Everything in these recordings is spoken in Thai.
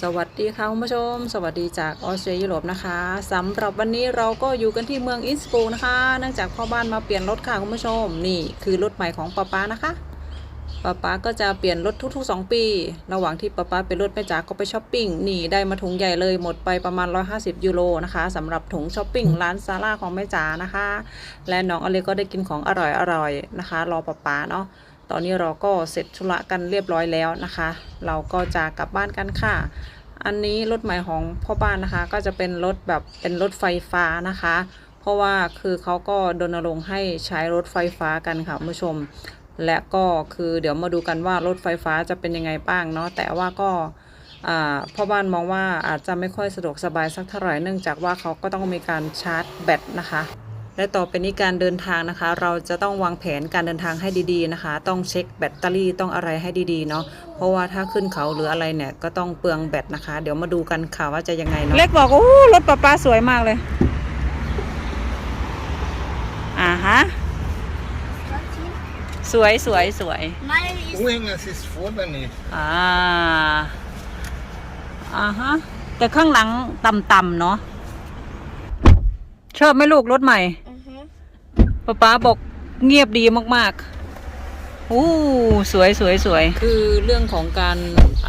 สวัสดีค่ะคุณผู้ชม สวัสดีจากออสเตรเลียยุโรปนะคะสำหรับวันนี้เราก็อยู่กันที่เมืองอินสปูนะคะ เนื่องจากพ่อบ้านมาเปลี่ยนรถค่ะคุณผู้ชม นี่คือรถใหม่ของป้าป๊านะคะป้าป๊าก็จะเปลี่ยนรถทุกๆ 2 ปี ระหว่างที่ป้าป๊าเป็นรถแม่จ๋าก็ไปช้อปปิ้งนี่ได้มาถุงใหญ่เลยหมดไปประมาณ 150 ยูโรนะคะสำหรับถุงช้อปปิ้งร้านซาร่าของแม่จ๋านะคะ และน้องอเล็กก็ได้กินของอร่อยๆนะคะ รอป้าป๊าเนาะ ตอนนี้เราก็เสร็จธุระกันเรียบร้อยแล้วนะคะ เราก็จะกลับบ้านกันค่ะ อันนี้รถใหม่ของพ่อบ้านนะคะ ก็จะเป็นรถแบบเป็นรถไฟฟ้านะคะ เพราะว่าคือเขาก็รณรงค์ให้ใช้รถไฟฟ้ากันค่ะคุณผู้ชม และก็คือเดี๋ยวมาดูกันว่ารถไฟฟ้าจะเป็นยังไงบ้างเนาะแต่ว่าก็พ่อบ้านมองว่าอาจจะไม่ค่อยสะดวกสบายสักเท่าไหร่เนื่องจากว่าเขาก็ต้องมีการชาร์จแบตนะคะ และต่อไปนี้การเดินทางนะคะ เราจะต้องวางแผนการเดินทางให้ดีๆนะคะ ต้องเช็คแบตเตอรี่ต้องอะไรให้ดีๆเนาะเพราะว่าถ้าขึ้นเขาหรืออะไรเนี่ยก็ต้องเปลืองแบตนะคะ เดี๋ยวมาดูกันค่ะว่าจะยังไงเนาะเล็กบอกโอ้รถป้าป้าสวยมากเลยอ่าฮะสวยสวยสวย Meine ist Hoe hing het is vorne niet? อ่าอ่าฮะแต่ข้างหลังต่ำๆเนาะชอบไหมลูกรถใหม่ Mhm. ป๊าป๊าบอกเงียบดีมากๆอู้สวยสวยสวย คือเรื่องของการ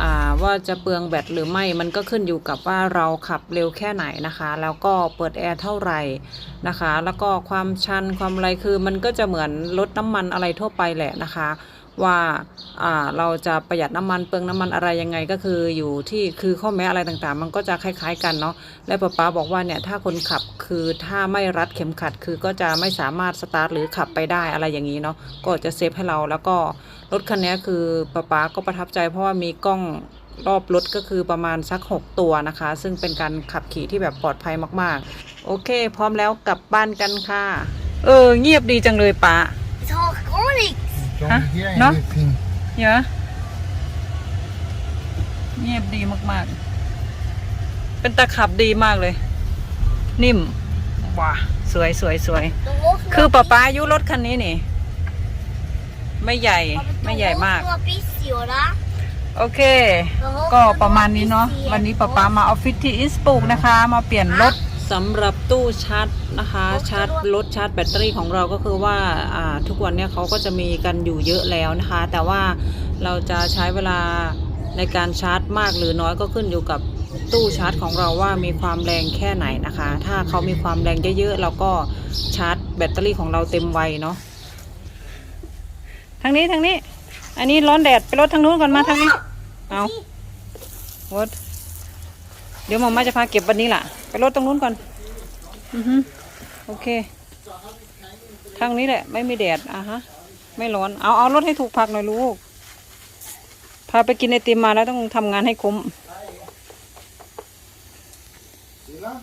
อ่าว่าจะเปลืองแบตหรือไม่มันก็ขึ้นอยู่กับว่าเราขับเร็วแค่ไหนนะคะ แล้วก็เปิดแอร์เท่าไหร่นะคะ แล้วก็ความชันความอะไรคือมันก็จะเหมือนลดน้ำมันอะไรทั่วไปแหละนะคะ ว่าเราจะประหยัดน้ำมันเปลืองน้ำมันอะไรยังไงก็คืออยู่ที่คือข้อแม้อะไรต่างๆ มันก็จะคล้าย ๆ กันเนาะและป๊าป๊าบอกว่าเนี่ยถ้าคนขับคือถ้าไม่รัดเข็มขัด คือก็จะไม่สามารถสตาร์ทหรือขับไปได้อะไรอย่างนี้เนาะก็จะเซฟให้เราแล้วก็รถคันนี้คือป๊าป๊าก็ประทับใจเพราะว่ามีกล้องรอบรถก็คือประมาณสัก 6 ตัวนะคะ ซึ่งเป็นการขับขี่ที่แบบปลอดภัยมากๆ โอเค พร้อมแล้วกลับบ้านกันค่ะ เออ เงียบดีจังเลยป้า Ich hoor gar nichts. John, Huh? hier No? richting. เยอะเงียบดีมากๆ เป็นตะขับดีมากเลย นิ่ม ว้าสวยสวยสวย De hoogte คือป๊าป๊าอายุรถคันนี้นี่ ไม่ใหญ่ไม่ใหญ่มาก Een pissie, hoor. โอเคก็ประมาณนี้เนาะวันนี้ป๊าป๊ามาออฟฟิศที่อิสปุกนะคะ มาเปลี่ยนรถ สำหรับตู้ชาร์จนะคะชาร์จรถชาร์จแบตเตอรี่ของเราก็คือว่าอ่าทุกวันเนี่ยเขาก็จะมีกันอยู่เยอะแล้วนะคะ แต่ว่าเราจะใช้เวลาในการชาร์จมากหรือน้อยก็ขึ้นอยู่กับตู้ชาร์จของเราว่ามีความแรงแค่ไหนนะคะ ถ้าเขามีความแรงเยอะๆเราก็ชาร์จแบตเตอรี่ของเราเต็มวัยเนาะทางนี้ทางนี้ อันนี้ร้อนแดดไปรถทางนู้นก่อนมาทางนี้เอาวด เดี๋ยวหมอมาจะพาเก็บวันนี้ล่ะ ไปรถตรงนู้นก่อน อือฮึโอเค ทางนี้แหละ ไม่มีแดด อะฮะ ไม่ร้อน เอาเอารถให้ถูกพักหน่อยลูก พาไปกินไอติมมาแล้วต้องทำงานให้คุ้ม Sila?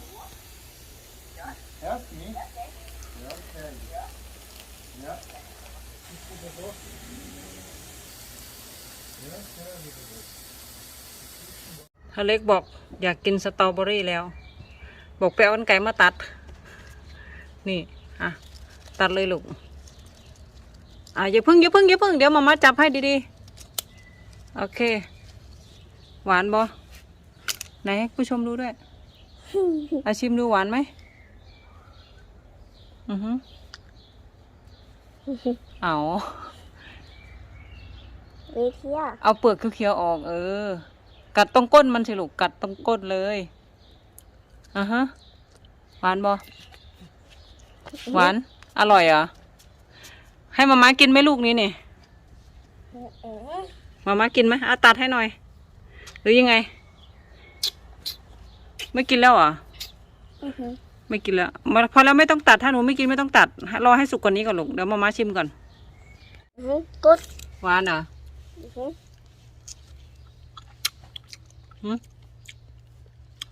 Help me. Ja, okay. Ja. Ja, okay. อเล็กบอกอยากกินสตรอเบอรี่แล้ว บอกไปเอาอันไก่มาตัด นี่ อะ ตัดเลยลูก อะอย่าพึ่งอย่าพึ่งอย่าพึ่งเดี๋ยวมามาจับให้ดีๆ โอเค หวานบอไหนให้ผู้ชมดูด้วยอาชิมดูหวานไหมอือฮึเอา Weet je? เอาเปลือกเขียวๆออก เออ กัดตรงก้นมันสิลูกกัดตรงก้นเลยอะฮะหวานบอหวาน อร่อยเหรอให้มาม่ากินไหมลูกนี้นี่มาม่ากินไหมอาตัดให้หน่อย หรือยังไง ไม่กินแล้วเหรอ Mhm. ไม่กินแล้วมาพอแล้วไม่ต้องตัดถ้าหนูไม่กินไม่ต้องตัดรอให้สุกกว่านี้ก่อนลูกเดี๋ยวมาม่าชิมก่อน Mhm. Goed. หวานเหรอ Mhm.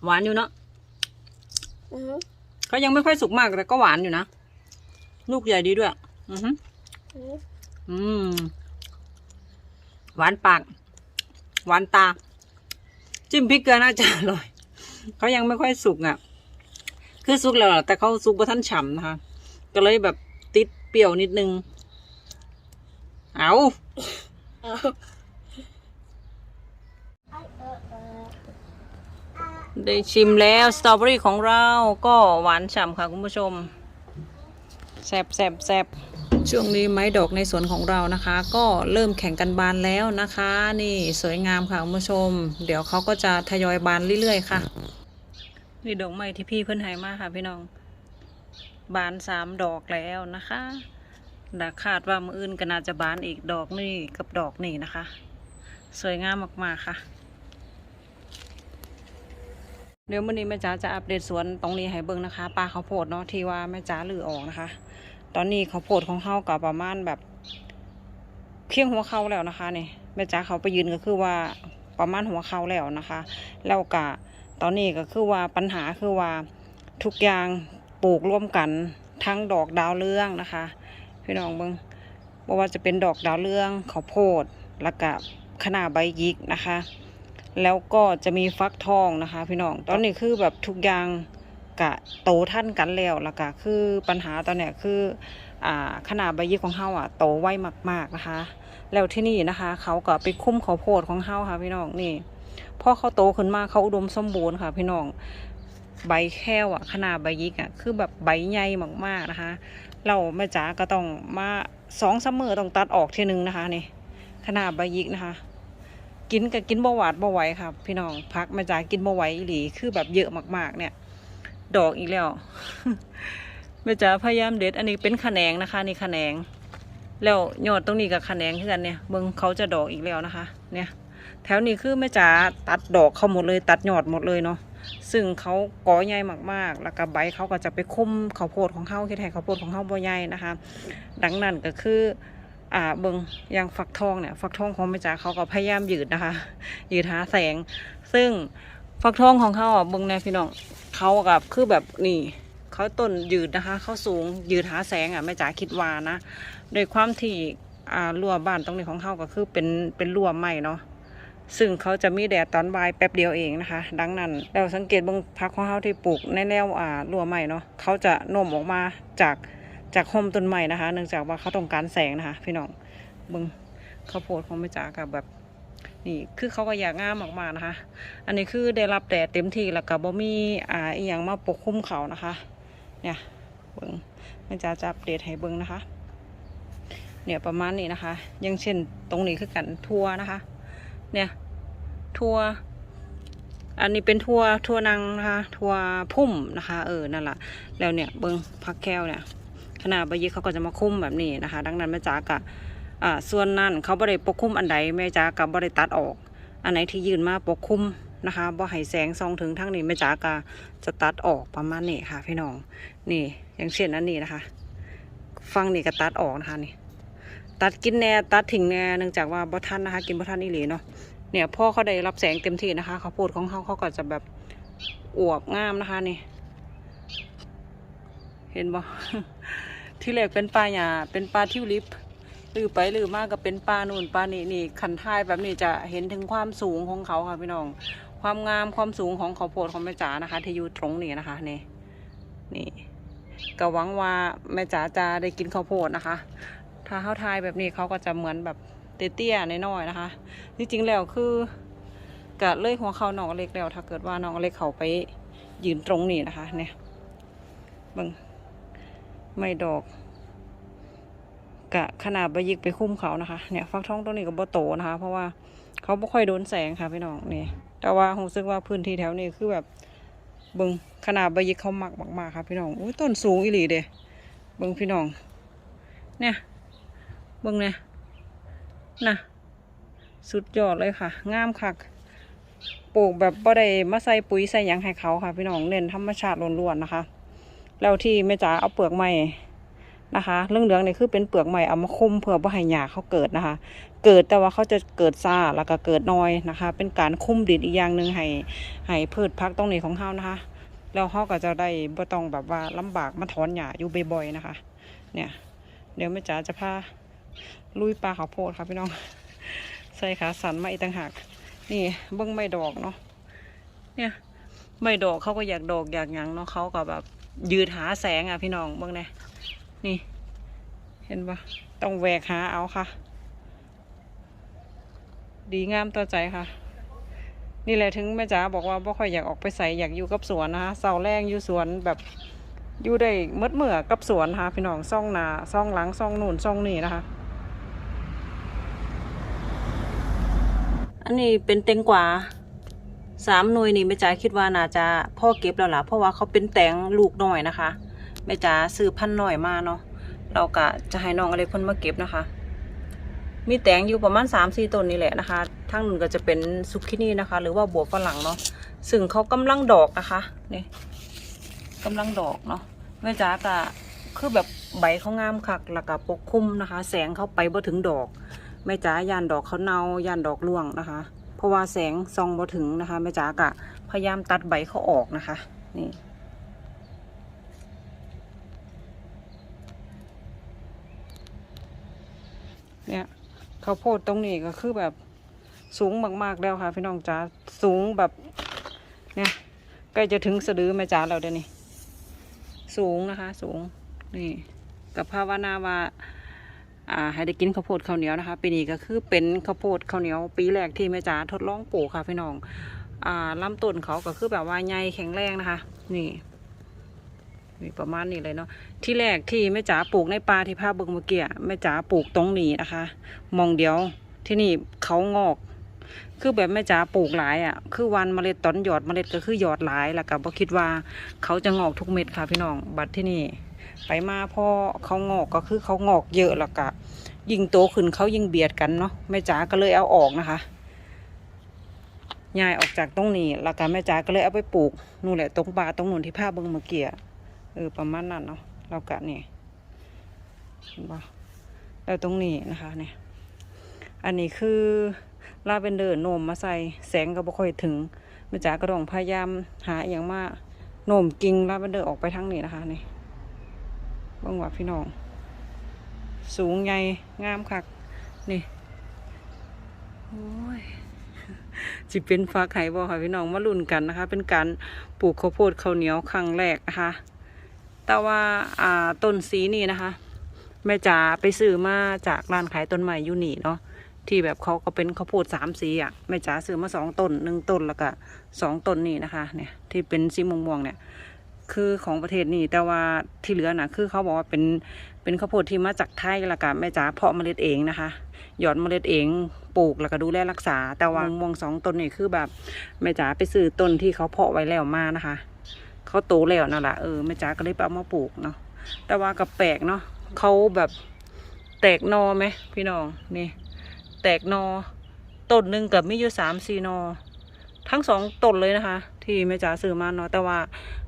หวานอยู่เนาะ Mhm. ก็ยังไม่ค่อยสุกมากแต่ก็หวานอยู่นะ ลูกใหญ่ดีด้วย อือฮึ Mhm. อืม หวานปาก หวานตา จิ้มพริกเกลือน่าจะอร่อยเขายังไม่ค่อยสุกอะ คือสุกแล้วล่ะแต่เขาสุกบ่ท่านฉ่ำนะคะ ก็เลยแบบติดเปรี้ยวนิดนึง เอา ได้ชิมแล้วสตรอเบอรี่ของเราก็หวานฉ่ำค่ะคุณผู้ชมแซบแซบแซบช่วงนี้ไม้ดอกในสวนของเรานะคะ ก็เริ่มแข่งกันบานแล้วนะคะ นี่สวยงามค่ะคุณผู้ชม เดี๋ยวเขาก็จะทยอยบานเรื่อยๆค่ะ นี่ดอกไม้ที่พี่เพิ่นให้มาค่ะพี่น้อง บานสามดอกแล้วนะคะดาคาดว่ามืออื่นก็น่าจะบานอีกดอกนี่กับดอกนี่นะคะ สวยงามมากๆค่ะ เดี๋ยววันนี้แม่จ๋าจะอัปเดตสวนตรงนี้ให้เบิ่งนะคะปลาข้าวโพดเนาะที่ว่าแม่จ๋าลือออกนะคะ ตอนนี้ข้าวโพดของเฮากับประมาณแบบเพียงหัวเข่าแล้วนะคะนี่แม่จ๋าเขาไปยืนก็คือว่าประมาณหัวเข่าแล้วนะคะ แล้วกะตอนนี้ก็คือว่าปัญหาคือว่าทุกอย่างปลูกร่วมกันทั้งดอกดาวเรืองนะคะ พี่น้องเบิ่งบ่ว่าจะเป็นดอกดาวเรืองข้าวโพดแล้วก็ขนาใบยิกนะคะ แล้วก็จะมีฟักทองนะคะ พี่น้อง ตอนนี้คือแบบทุกอย่างกะโตท่านกันแล้วล้วก็คือปัญหาตอนเนี้ยคืออ่าขนาดใบยี่ของเฮาอะโตไวมาก ๆนะคะ แล้วที่นี่นะคะ เขาก็ไปคุ้มข้าวโพดของเฮาค่ะพี่น้องนี่พอเขาโตขึ้นมาเขาอุดมสมบูรณ์ค่ะ พี่น้องใบแค่วอะขนาดใบยิกอะคือแบบใบใหญ่มากๆนะคะ เราแม่จ๋าก็ต้องมาสองเสมอต้องตัดออกทีนึงนะคะนี่ขนาดใบยิกนะคะ กินกับกินบ่หวาดบ่ไหวครับพี่น้องพักมาจากกินบ่ไหวอีหลีคือแบบเยอะมาก ๆ เนี่ย ดอกอีกแล้วแม่จ๋าพยายามเด็ด อันนี้เป็นขแขนงนะคะนี่ขแขนง แล้วยอดตรงนี้กับขแขนงคือกันเนี่ยเบิ่งเขาจะดอกอีกแล้วนะคะ เนี่ย แถวนี้คือแม่จ๋าตัดดอกเขาหมดเลย ตัดยอดหมดเลยเนาะซึ่งเขากอใหญ่มากๆ แล้วก็ใบเขาก็จะไปคุ้มข้าวโพดของเขาคือแทนข้าวโพดของเขาบ่ใหญ่นะคะ ดังนั้นก็คือ อ่าเบิงอย่างฟักทองเนี่ยฟักทองของแม่จ๋าเขาก็พยายามยืดนะคะ ยืดหาแสง ซึ่งฟักทองของเขาอะเบิงแน่พี่น้องเขากับคือแบบนี่เขาต้นยืดนะคะเขาสูงยืดหาแสงอะแม่จ๋าคิดว่านะโดยความที่อ่ารั้วบ้านตรงนี้ของเขาก็คือเป็นเป็นรั้วไม้เนาะซึ่งเขาจะมีแดดตอนบ่ายแป๊บเดียวเองนะคะ ดังนั้นเราสังเกตบางพักของเขาที่ปลูกในแนวอ่ารั้วไม้เนาะเขาจะโน้มออกมาจาก จากโฮมต้นใหม่นะคะ เนื่องจากว่าเขาต้องการแสงนะคะ พี่น้องเบึงข้าวโพดของแม่จ๋ากับแบบนี่คือเขาก็อยากงามมากๆนะคะ อันนี้คือได้รับแดดเต็มที่แล้วก็บ่มีอ่าอีหยังมาปกคลุมเขานะคะ เนี่ยเบิงแม่จ๋าจะอัปเดตให้เบิงนะคะ เนี่ยประมาณนี้นะคะยังเช่นตรงนี้คือกันทัวนะคะ เนี่ยทัวอันนี้เป็นทัวทัวนังนะคะ ทัวพุ่มนะคะ เออนั่นแหละแล้วเนี่ยเบิงพักแก้วเนี่ย ขนาดใบยิเขาก็จะมาคุ้มแบบนี้นะคะ ดังนั้นแม่จ๋ากะอ่าส่วนนั้นเขาบริปกคุ้มอันใดแม่จ๋ากับบริตัดออก อันไหนที่ยืนมาปกคุ้มนะคะบ่ให้แสงส่องถึงทั้งนี้แม่จ๋ากะจะตัดออกประมาณนี้ค่ะ พี่น้องนี่อย่างเช่นอันนี้นะคะ ฟังนี่ก็ตัดออกนะคะนี่ ตัดกินแน่ตัดทิ้งแน่เนื่องจากว่าบ่ทันนะคะ กินบ่ทันอีหลีเนาะเนี่ยพ่อเขาได้รับแสงเต็มที่นะคะเขาโพูดของเขาเขาก็จะแบบอวบงามนะคะนี่ เห็นบ่ ที่แรกเป็นปลาหยาเป็นปลาทิวลิปลือไปลือมากก็เป็นปลานู่นปลานี่นี่คันท้ายแบบนี้จะเห็นถึงความสูงของเขาค่ะพี่น้อง ความงามความสูงของข้าวโพดของแม่จ๋านะคะ ที่อยู่ตรงนี้นะคะนี่นี่ก็หวังว่าแม่จ๋าจะได้กินข้าวโพดนะคะ ถ้าเขาทายแบบนี้เขาก็จะเหมือนแบบเตี้ยๆน้อยๆนะคะ จริงๆแล้วคือกะเลยหัวเขาน้องเล็กแล้ว ถ้าเกิดว่าน้องเล็กเขาไปยืนตรงนี้นะคะ เนี่ยบิ่ง ไม่ดอกกะขนาดใบยิกไปคุ้มเขานะคะ เนี่ยฟักทองตัวนี้ก็บ่โตนะคะ เพราะว่าเขาไม่ค่อยโดนแสงค่ะพี่น้องนี่ แต่ว่าผมรู้สึกว่าพื้นที่แถวนี้คือแบบเบิงขนาดใบยิกเขามักมากๆค่ะพี่น้องอุ้ยต้นสูงอีหลีเด้เบิงพี่น้อง เนี่ยเบิงเนี่ยนะสุดยอดเลยค่ะ งามคักปลูกแบบบ่ได้มาใส่ปุ๋ยใส่ยังให้เขาค่ะ พี่น้องเน้นธรรมชาติล้วนๆนะคะ แล้วที่แม่จ๋าเอาเปลือกไม้นะคะเรื่องเหลืองๆนี่คือเป็นเปลือกไม้เอามาคุมเพื่อบ่ให้หญ้าเขาเกิดนะคะ เกิดแต่ว่าเขาจะเกิดซ่าแล้วก็เกิดน้อยนะคะ เป็นการคุ้มดินอีกอย่างหนึ่งให้ให้พืชพักตรงนี้ของเขานะคะ แล้วเขาก็จะได้บ่ต้องแบบว่าลำบากมาถอนหญ้าอยู่บ่อยๆนะคะ เนี่ย เดี๋ยวแม่จ๋าจะพาลุยปลาข้าวโพดค่ะพี่น้องใส่ขาสันมาอีกต่างหาก นี่เบิ้งไม่ดอกเนาะเนี่ยไม่ดอกเขาก็อยากดอกอยากหยังเนาะเขาก็แบบ ยืดหาแสงอะพี่น้องบิ่งนี่ยนี่ เห็นปะต้องแหวกหาเอาค่ะ ดีงามต่อใจค่ะ นี่แหละถึงแม่จ๋าบอกว่าบ่ค่อยอยากออกไปใส่อยากอยู่กับสวนนะคะเสาแรงอยู่สวนแบบอยู่ได้เมื่อเมื่อกับสวนนะคะพี่น้องซ่องนาซ่องหลังซ่องนู่นซ่องนี่นะคะ อันนี้เป็นเต็งกว่า สามหน่วยนี่แม่จ๋าคิดว่าน่าจะพ่อเก็บแล้วล่ะเพราะว่าเขาเป็นแตงลูกหน้อยนะคะแม่จ๋าซื้อพันธุ์น้อยมาเนาะเราก็จะให้น้องอะไรคนมาเก็บนะคะ มีแตงอยู่ประมาณ3ามสี่ต้นนี่แหละนะคะทางนู้นก็จะเป็นซุกินี่นะคะ หรือว่าบัวฝรั่งเนาะซึ่งเขากำลังดอกนะคะนี่กำลังดอกเนาะแม่จ๋าก็คือแบบใบเขางามคักแล้วก็ปกคลุมนะคะ แสงเข้าไปบ่ถึงดอกแม่จ๋ายานดอกเขาเนายานดอกร่วงนะคะ เพราะว่าแสงส่องบ่ถึงนะคะแม่จ๋ากะพยายามตัดใบเขาออกนะคะ นี่เนี่ยข้าวโพดตรงนี้ก็คือแบบสูงมากๆแล้วค่ะ พี่น้องจ๋าสูงแบบเนี่ยใกล้จะถึงสะดือแม่จ๋าแล้วเดี๋ยวนี้สูงนะคะ สูงนี่กับภาวนาว่า ให้ได้กินข้าวโพดข้าวเหนียวนะคะ ปีนี้ก็คือเป็นข้าวโพดข้าวเหนียว ปีแรกที่แม่จ๋าทดลองปลูกค่ะพี่น้องอ่าลำต้นเขาก็คือแบบว่าใหญ่แข็งแรงนะคะ นี่นี่ประมาณนี้เลยเนาะที่แรกที่แม่จ๋าปลูกในป่าที่ภาพเบิ่งเมื่อกี้แม่จ๋าปลูกตรงนี้นะคะ มองเดียวที่นี่เขางอก คือแบบแม่จ๋าปลูกหลายอะ คือวันเมล็ดตอนหยอดเมล็ดก็คือหยอดหลายแล้วก็บ่คิดว่าเขาจะงอกทุกเม็ดค่ะพี่น้อง บัดที่นี่ ไปมาพอเขางอกก็คือเขางอกเยอะแล้วก็ยิ่งโตขึ้นเขายิ่งเบียดกันเนาะแม่จ๋าก็เลยเอาออกนะคะย้ายออกจากตรงนี้แล้วก็แม่จ๋าก็เลยเอาไปปลูกนู่นแหละตรงป่าตรงนู่นที่ภาเบิ่งเมื่อกี้เออประมาณนั้นเนาะเรากะนี่เห็นปะแล้วตรงนี้นะคะเนี่ยอันนี้คือลาเวนเดอร์โนมมาใส่แสงก็บ่ค่อยถึงแม่จ๋าก็ต้องพยายามหาอย่างมาโนมกิ่งลาเวนเดอร์ออกไปทางนี้นะคะนี่ บิ่งว่าพี่น้อง สูงใหญ่งามคัก นี่ โอ้ยจิเป็นฟ้าไข่บ่ค่ะพี่น้องมาลุ้นกันนะคะ เป็นการปลูกข้าวโพดข้าวเหนียวครั้งแรกนะคะ แต่ว่าอ่าต้นสีนี่นะคะ แม่จ๋าไปซื้อมาจากร้านขายต้นไม้อยูนี่เนาะที่แบบเขาก็เป็นข้าวโพดสามสีอะแม่จ๋าซื้อมาสองต้นหนึ่งต้นแล้วก็สองต้นนี่นะคะ เนี่ยที่เป็นสีม่วงๆเนี่ย คือของประเทศนี่แต่ว่าที่เหลือน่ะคือเขาบอกว่าเป็นเป็นข้าวโพดที่มาจากไทยแล้วก็แม่จ๋าเพาะเมล็ดเองนะคะ หยอดเมล็ดเองปลูกแล้วก็ดูแลรักษา แต่ว่ามวงสองต้นนี่คือแบบแม่จ๋าไปซื้อต้นที่เขาเพาะไว้แล้วมานะคะเขาโตแล้วนั่นแหละเออแม่จ๋าก็เลยไปเอามาปลูกเนาะแต่ว่ากับแปลกเนาะเขาแบบแตกหนอไหมพี่น้องนี่ แตกหนอต้นหนึ่งกับมีอยู่สามสี่นอ ทั้งสองต้นเลยนะคะ ที่แม่จ๋าซื้อมาเนาะแต่ว่า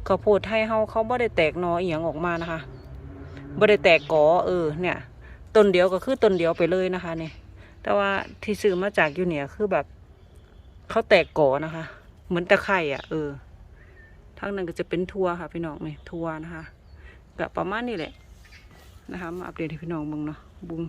ข้าวโพดไทยเฮาเขาบ่ได้แตกหนออียงออกมานะคะบ่ได้แตกกอเออเนี่ยต้นเดียวก็คือต้นเดียวไปเลยนะคะเนี่ยแต่ว่าที่ซื้อมาจากยูเนียคือแบบเขาแตกกอนะคะ เหมือนตะไคร่อะเออทางนั้นก็จะเป็นทัวค่ะพี่น้องเนี่ยทัวนะคะก็ประมาณนี้แหละนะคะมาอัปเดตให้พี่น้องบิ่งเนาะบุง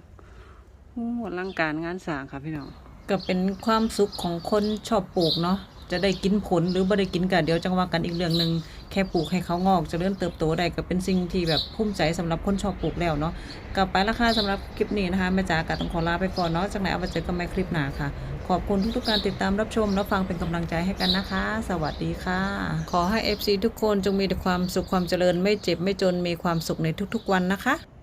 โอ้อลังการงานสางค่ะพี่น้องก็เป็นความสุขของคนชอบปลูกเนาะ จะได้กินผลหรือไม่ได้กินกันเดี๋ยวจังว่ากันอีกเรื่องหนึ่งแค่ปลูกให้เขางอกจะเริ่มเติบโตได้ก็เป็นสิ่งที่แบบภูมิใจสำหรับคนชอบปลูกแล้วเนาะกลับไปราคาสำหรับคลิปนี้นะคะแม่จ๋ากะต้องขอลาไปก่อนเนาะจากไหนเอามาเจอกันใหม่คลิปหน้าค่ะ ขอบคุณทุกๆการติดตามรับชมและฟังเป็นกำลังใจให้กันนะคะ สวัสดีค่ะ ขอให้ FC ทุกคนจงมีแต่ความสุขความเจริญไม่เจ็บไม่จนมีความสุขในทุกๆวันนะคะ